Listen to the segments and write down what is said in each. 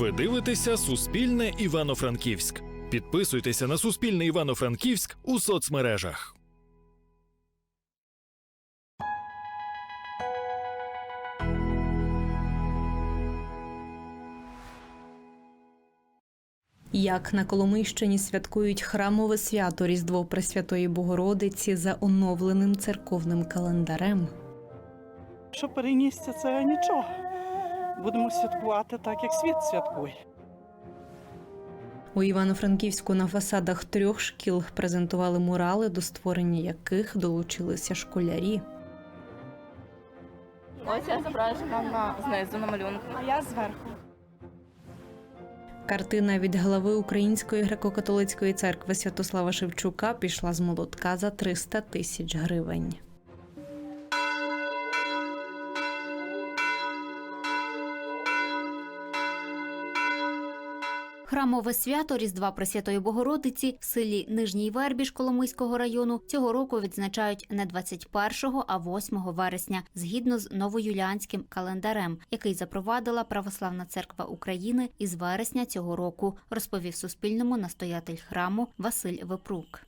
Ви дивитеся Суспільне Івано-Франківськ. Підписуйтеся на Суспільне Івано-Франківськ у соцмережах. Як на Коломийщині святкують храмове свято Різдво Пресвятої Богородиці за оновленим церковним календарем. Що перенісся, це нічого. Будемо святкувати так, як світ святкує. У Івано-Франківську на фасадах трьох шкіл презентували мурали, до створення яких долучилися школярі. Ось я зображена на знизу на малюнку. А я зверху. Картина від глави Української греко-католицької церкви Святослава Шевчука пішла з молотка за 300 тисяч гривень. Храмове свято Різдва Пресвятої Богородиці в селі Нижній Вербіж Коломийського району цього року відзначають не 21, а 8 вересня, згідно з новоюліанським календарем, який запровадила Православна церква України із вересня цього року, розповів Суспільному настоятель храму Василь Вепрук.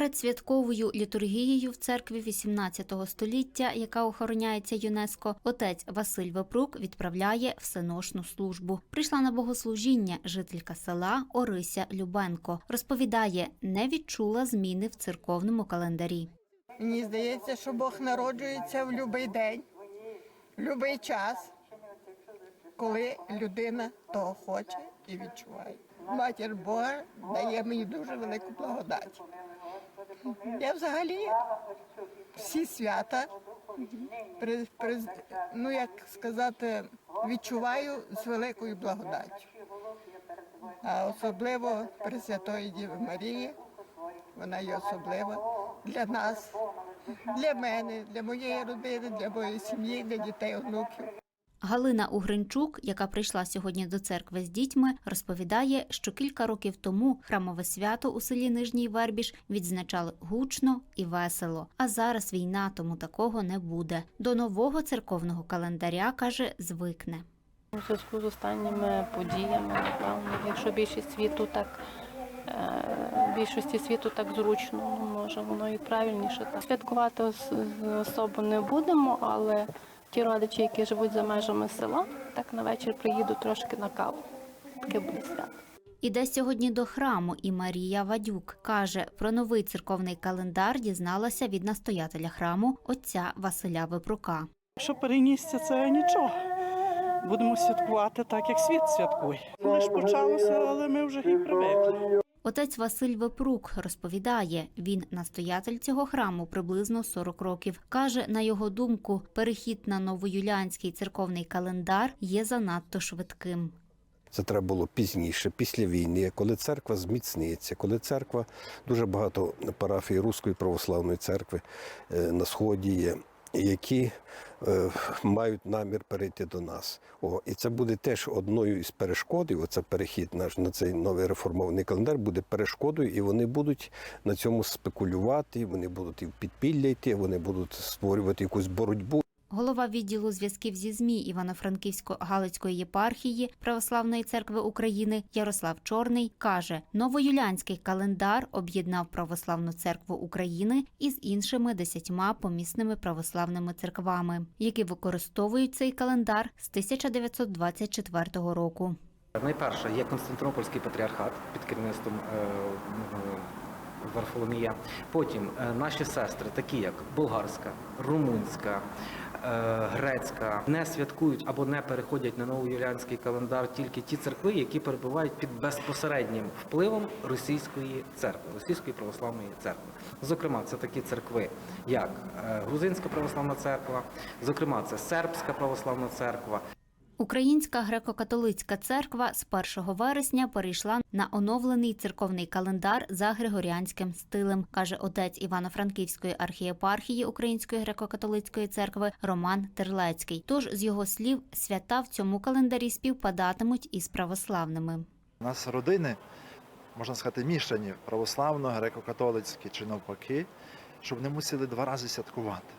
Перед святковою літургією в церкві 18 століття, яка охороняється ЮНЕСКО, отець Василь Вепрук відправляє всеношну службу. Прийшла на богослужіння жителька села Орися Любенко. Розповідає, не відчула зміни в церковному календарі. Мені здається, що Бог народжується в будь-який день, в будь-який час, коли людина того хоче і відчуває. Матір Бога дає мені дуже велику благодать. Я взагалі всі свята, при, при, ну як сказати, відчуваю з великою благодаттю. А особливо Пресвятої Діви Марії, вона є особлива для нас, для мене, для моєї родини, для моєї сім'ї, для дітей, онуків. Галина Угринчук, яка прийшла сьогодні до церкви з дітьми, розповідає, що кілька років тому храмове свято у селі Нижній Вербіж відзначали гучно і весело. А зараз війна, тому такого не буде. До нового церковного календаря каже, звикне. У зв'язку з останніми подіями, напевно, якщо більшість світу так е, більшості світу так зручно, ну, може воно і правильніше так. Святкувати ос- особо не будемо, але ті родичі, які живуть за межами села, так на вечір приїдуть трошки на каву. Таке буде свято. Іде сьогодні до храму, і Марія Вадюк каже, про новий церковний календар дізналася від настоятеля храму отця Василя Випрука. Що перенісся, це нічого. Будемо святкувати так, як світ святкує. Лиш почалося, але ми вже і привикли. Отець Василь Вепрук розповідає, він настоятель цього храму приблизно 40 років. Каже, на його думку, перехід на новоюліанський церковний календар є занадто швидким. Це треба було пізніше, після війни, коли церква зміцниться, коли церква дуже багато парафій Руської православної церкви е, на сході є, які мають намір перейти до нас. О, і це буде теж одною із перешкод. І оце перехід наш на цей новий реформований календар буде перешкодою, і вони будуть на цьому спекулювати. Вони будуть і в підпілля йти, вони будуть створювати якусь боротьбу. Голова відділу зв'язків зі ЗМІ Івано-Франківсько-Галицької єпархії Православної церкви України Ярослав Чорний каже, новоюліанський календар об'єднав Православну церкву України із іншими десятьма помісними православними церквами, які використовують цей календар з 1924 року. Найперше є Константинопольський патріархат під керівництвом е, Варфоломія. Потім е, наші сестри, такі як болгарська, румунська, грецька, не святкують або не переходять на новоюліанський календар тільки ті церкви, які перебувають під безпосереднім впливом російської церкви, російської православної церкви. Зокрема, це такі церкви, як е, Грузинська православна церква, зокрема, це Сербська православна церква. Українська греко-католицька церква з 1 вересня перейшла на оновлений церковний календар за григоріанським стилем, каже отець Івано-Франківської архієпархії Української греко-католицької церкви Роман Терлецький. Тож, з його слів, свята в цьому календарі співпадатимуть із православними. У нас родини, можна сказати, мішані православно, греко-католицькі чи навпаки, щоб не мусили два рази святкувати.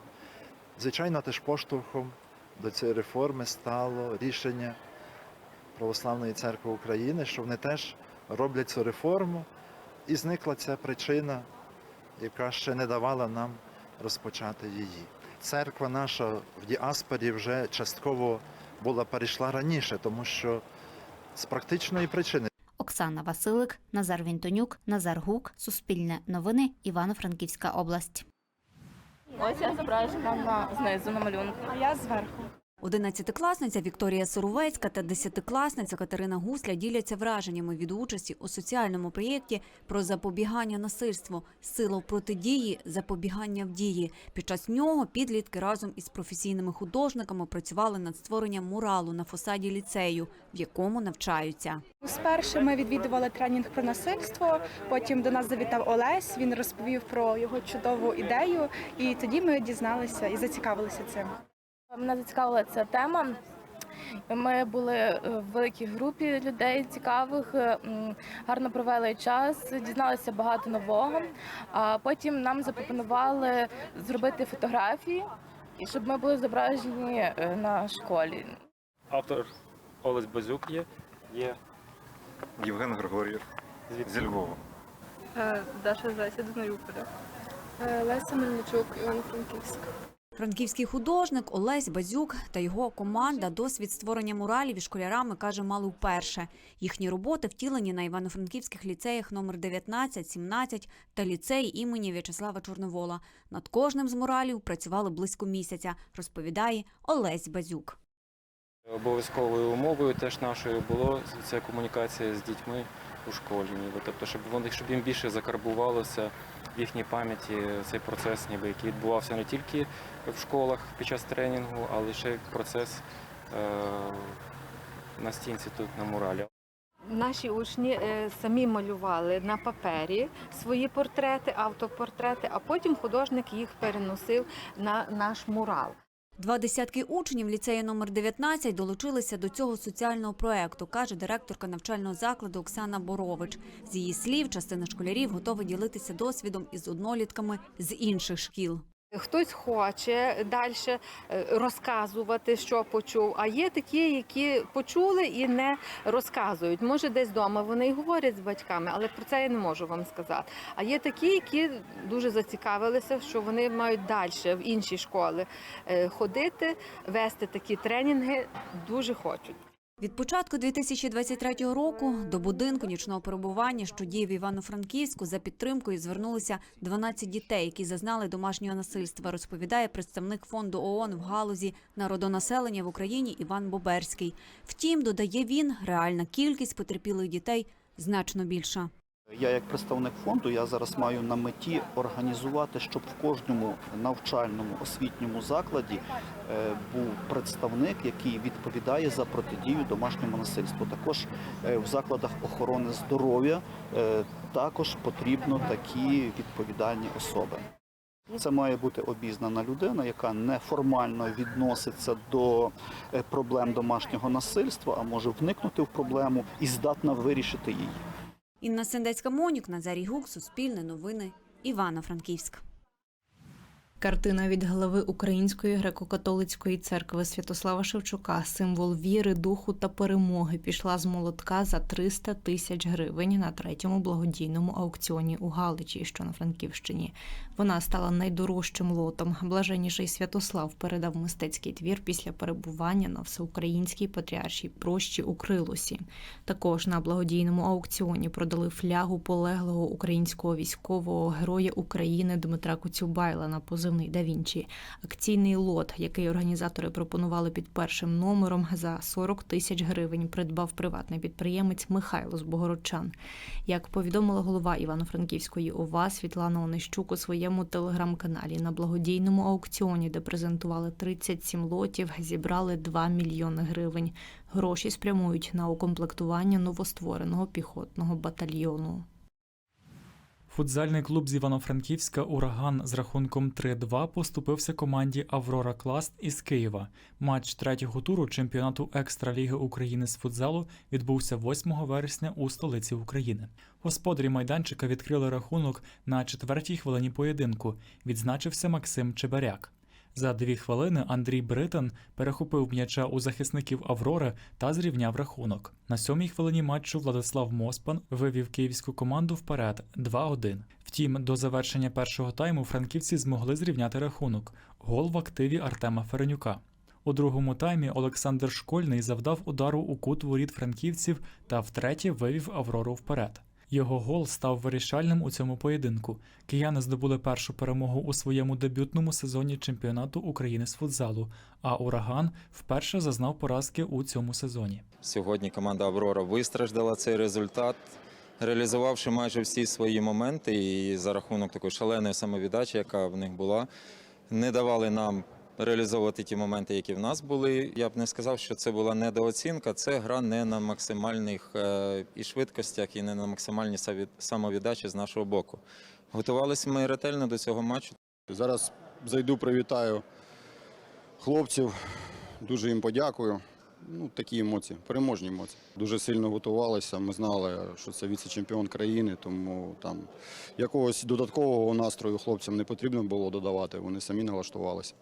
Звичайно, теж поштовхом до цієї реформи стало рішення Православної церкви України, що вони теж роблять цю реформу, і зникла ця причина, яка ще не давала нам розпочати її. Церква наша в діаспорі вже частково була перейшла раніше, тому що з практичної причини Оксана Василик, Назар Вінтонюк, Назар Гук, Суспільне новини, Івано-Франківська область. Ось я зображена на знизу на малюнку. А я зверху. Одинадцятикласниця Вікторія Соровецька та десятикласниця Катерина Гусля діляться враженнями від участі у соціальному проєкті про запобігання насильству, сила в протидії, запобігання в дії. Під час нього підлітки разом із професійними художниками працювали над створенням муралу на фасаді ліцею, в якому навчаються. Спершу ми відвідували тренінг про насильство. Потім до нас завітав Олесь. Він розповів про його чудову ідею, і тоді ми дізналися і зацікавилися цим. Мене зацікавила ця тема. Ми були е, в великій групі людей цікавих, е, гарно провели час, дізналися багато нового. А потім нам запропонували зробити фотографії, і щоб ми були зображені е, на школі. Автор Олесь Базюк є. Є Євген Григор'єв зі Львова. Даша Зайся до Маріуполя. Леся Мельничук, Івано-Франківськ. Франківський художник Олесь Базюк та його команда досвід створення муралів із школярами каже мали вперше. Їхні роботи втілені на івано-франківських ліцеях номер 19, 17 та ліцеї імені В'ячеслава Чорновола. Над кожним з муралів працювали близько місяця, розповідає Олесь Базюк. Обов'язковою умовою теж нашою було це комунікація з дітьми у школі. Ніби. Тобто, щоб вони щоб їм більше закарбувалося в їхній пам'яті цей процес, ніби який відбувався не тільки в школах під час тренінгу, але ще процес е- на стінці тут на муралі. Наші учні е, самі малювали на папері свої портрети, автопортрети, а потім художник їх переносив на наш мурал. Два десятки учнів ліцею номер 19 долучилися до цього соціального проекту, каже директорка навчального закладу Оксана Борович. З її слів, частина школярів готова ділитися досвідом із однолітками з інших шкіл. Хтось хоче далі розказувати, що почув. А є такі, які почули і не розказують. Може, десь вдома вони і говорять з батьками, але про це я не можу вам сказати. А є такі, які дуже зацікавилися, що вони мають далі в інші школи е, ходити, вести такі тренінги. Дуже хочуть. Від початку 2023 року до будинку нічного перебування, що діє в Івано-Франківську, за підтримкою звернулися 12 дітей, які зазнали домашнього насильства, розповідає представник фонду ООН в галузі народонаселення в Україні Іван Боберський. Втім, додає він, реальна кількість потерпілих дітей значно більша. Я як представник фонду я зараз маю на меті організувати, щоб в кожному навчальному освітньому закладі е, був представник, який відповідає за протидію домашньому насильству. Також е, в закладах охорони здоров'я е, також потрібно такі відповідальні особи. Це має бути обізнана людина, яка неформально відноситься до проблем домашнього насильства, а може вникнути в проблему і здатна вирішити її. Інна Сендецька Монюк, Назарій Гук, Суспільне новини, Івано-Франківськ. Картина від глави Української греко-католицької церкви Святослава Шевчука, символ віри, духу та перемоги, пішла з молотка за 300 тисяч гривень на третьому благодійному аукціоні у Галичі, що на Франківщині. Вона стала найдорожчим лотом. Блаженніший Святослав передав мистецький твір після перебування на всеукраїнській патріаршій прощі у Крилусі. Також на благодійному аукціоні продали флягу полеглого українського військового героя України Дмитра Коцюбайла на позивний Да Вінчі. Акційний лот, який організатори пропонували під першим номером за 40 тисяч гривень, придбав приватний підприємець Михайло з Богородчан. Як повідомила голова Івано-Франківської ОВА Світлана Онищук у своєму телеграм-каналі на благодійному аукціоні, де презентували 37 лотів, зібрали 2 мільйони гривень. Гроші спрямують на укомплектування новоствореного піхотного батальйону. Футзальний клуб з Івано-Франківська Ураган з рахунком 3-2 поступився команді Аврора Класт із Києва. Матч третього туру чемпіонату Екстраліги України з футзалу відбувся 8 вересня у столиці України. Господарі майданчика відкрили рахунок на четвертій хвилині поєдинку. Відзначився Максим Чебаряк. За дві хвилини Андрій Британ перехопив м'яча у захисників Аврори та зрівняв рахунок. На сьомій хвилині матчу Владислав Моспан вивів київську команду вперед 2-1. Втім, до завершення першого тайму франківці змогли зрівняти рахунок. Гол в активі Артема Ференюка. У другому таймі Олександр Школьний завдав удару у кут воріт франківців та втретє вивів Аврору вперед. Його гол став вирішальним у цьому поєдинку. Кияни здобули першу перемогу у своєму дебютному сезоні чемпіонату України з футзалу, а ураган вперше зазнав поразки у цьому сезоні. Сьогодні команда Аврора вистраждала цей результат, реалізувавши майже всі свої моменти, і за рахунок такої шаленої самовіддачі, яка в них була, не давали нам реалізовувати ті моменти, які в нас були. Я б не сказав, що це була недооцінка. Це гра не на максимальних е, і швидкостях, і не на максимальній самовіддачі з нашого боку. Готувалися ми ретельно до цього матчу. Зараз зайду, привітаю хлопців, дуже їм подякую. Ну, такі емоції, переможні емоції. Дуже сильно готувалися. Ми знали, що це віце-чемпіон країни, тому там якогось додаткового настрою хлопцям не потрібно було додавати. Вони самі налаштувалися.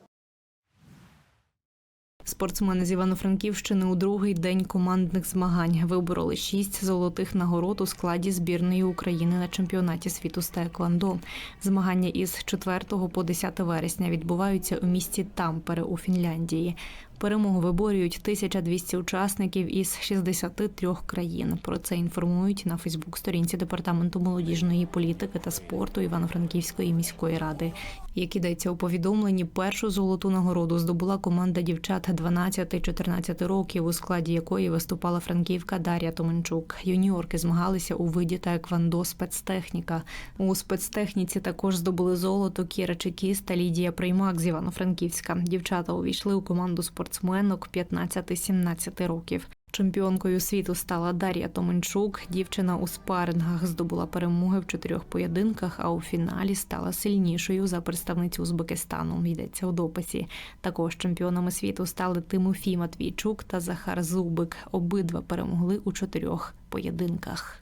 Спортсмени з Івано-Франківщини у другий день командних змагань вибороли шість золотих нагород у складі збірної України на чемпіонаті світу з таеквондо. Змагання із 4 по 10 вересня відбуваються у місті Тампере у Фінляндії. Перемогу виборюють 1200 учасників із 63 країн. Про це інформують на Фейсбук-сторінці департаменту молодіжної політики та спорту Івано-Франківської міської ради. Як ідеться у повідомленні, першу золоту нагороду здобула команда дівчат 12-14 років, у складі якої виступала франківка Дар'я Томенчук. Юніорки змагалися у виді таеквондо спецтехніка. У спецтехніці також здобули золото Кіра Чекіс та Лідія Приймак з Івано-Франківська. Дівчата увійшли у команду спортсменок 15-17 років. Чемпіонкою світу стала Дар'я Томенчук. Дівчина у спарингах здобула перемоги в чотирьох поєдинках, а у фіналі стала сильнішою за представницю Узбекистану. Йдеться у дописі. Також чемпіонами світу стали Тимофій Матвійчук та Захар Зубик. Обидва перемогли у чотирьох поєдинках.